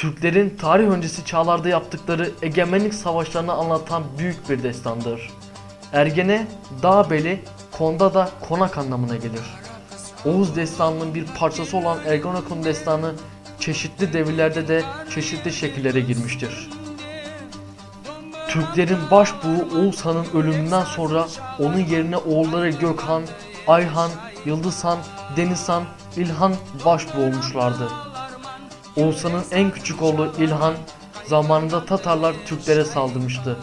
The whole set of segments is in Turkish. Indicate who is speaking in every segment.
Speaker 1: Türklerin tarih öncesi çağlarda yaptıkları egemenlik savaşlarını anlatan büyük bir destandır. Ergene, Dağbeli, Konda da konak anlamına gelir. Oğuz destanının bir parçası olan Ergonokon destanı çeşitli devirlerde de çeşitli şekillere girmiştir. Türklerin başbuğu Oğuz Han'ın ölümünden sonra onun yerine oğulları Gökhan, Ayhan, Yıldızhan, Denizhan, İlhan başbuğ olmuşlardı. Oğuz Han'ın en küçük oğlu İlhan zamanında Tatarlar Türklere saldırmıştı.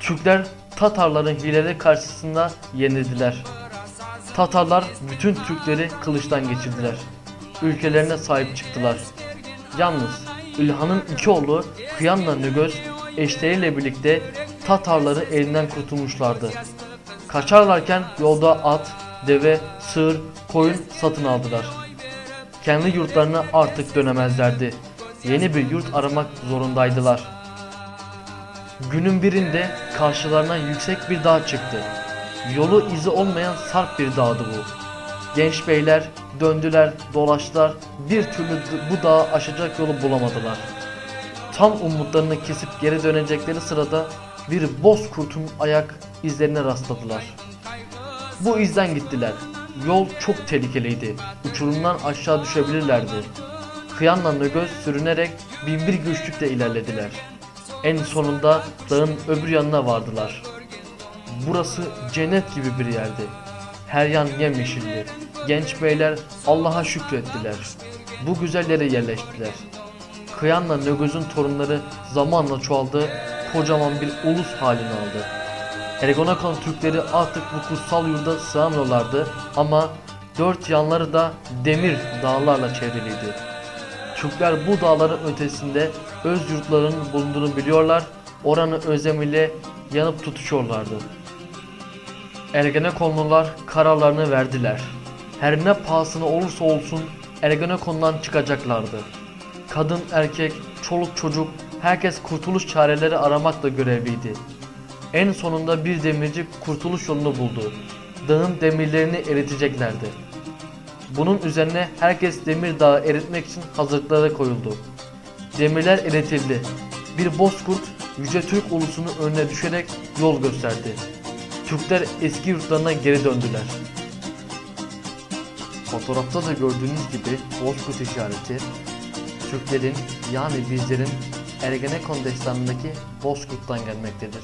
Speaker 1: Türkler Tatarların hileleri karşısında yenildiler. Tatarlar bütün Türkleri kılıçtan geçirdiler. Ülkelerine sahip çıktılar. Yalnız İlhan'ın iki oğlu Kıyan'la Nögöz eşleriyle birlikte Tatarları elinden kurtulmuşlardı. Kaçarlarken yolda at, deve, sığır, koyun satın aldılar. Kendi yurtlarına artık dönemezlerdi. Yeni bir yurt aramak zorundaydılar. Günün birinde karşılarına yüksek bir dağ çıktı. Yolu izi olmayan sarp bir dağdı bu. Genç beyler döndüler, dolaştılar, bir türlü bu dağı aşacak yolu bulamadılar. Tam umutlarını kesip geri dönecekleri sırada bir bozkurtun ayak izlerine rastladılar. Bu izden gittiler. Yol çok tehlikeliydi. Uçurumdan aşağı düşebilirlerdi. Kıyanla Nögöz sürünerek binbir güçlükle ilerlediler. En sonunda dağın öbür yanına vardılar. Burası cennet gibi bir yerdi. Her yan yemyeşildi. Genç beyler Allah'a şükrettiler. Bu güzel yere yerleştiler. Kıyanla Nögöz'ün torunları zamanla çoğaldı, kocaman bir ulus halini aldı. Ergonokon Türkleri artık bu kutsal yurda sığamıyorlardı ama dört yanları da demir dağlarla çevriliydi. Türkler bu dağların ötesinde öz yurtlarının bulunduğunu biliyorlar, oranı özlemiyle yanıp tutuşuyorlardı. Ergenekonlular kararlarını verdiler. Her ne pahasına olursa olsun Ergenekon'dan çıkacaklardı. Kadın, erkek, çoluk çocuk herkes kurtuluş çareleri aramakla görevliydi. En sonunda bir demirci kurtuluş yolunu buldu. Dağın demirlerini eriteceklerdi. Bunun üzerine herkes demir dağı eritmek için hazırlıklara koyuldu. Demirler eritildi. Bir bozkurt Yüce Türk ulusunun önüne düşerek yol gösterdi. Türkler eski yurtlarına geri döndüler. Fotoğrafta da gördüğünüz gibi Bozkurt işareti Türklerin yani bizlerin Ergenekon destanındaki Bozkurt'tan gelmektedir.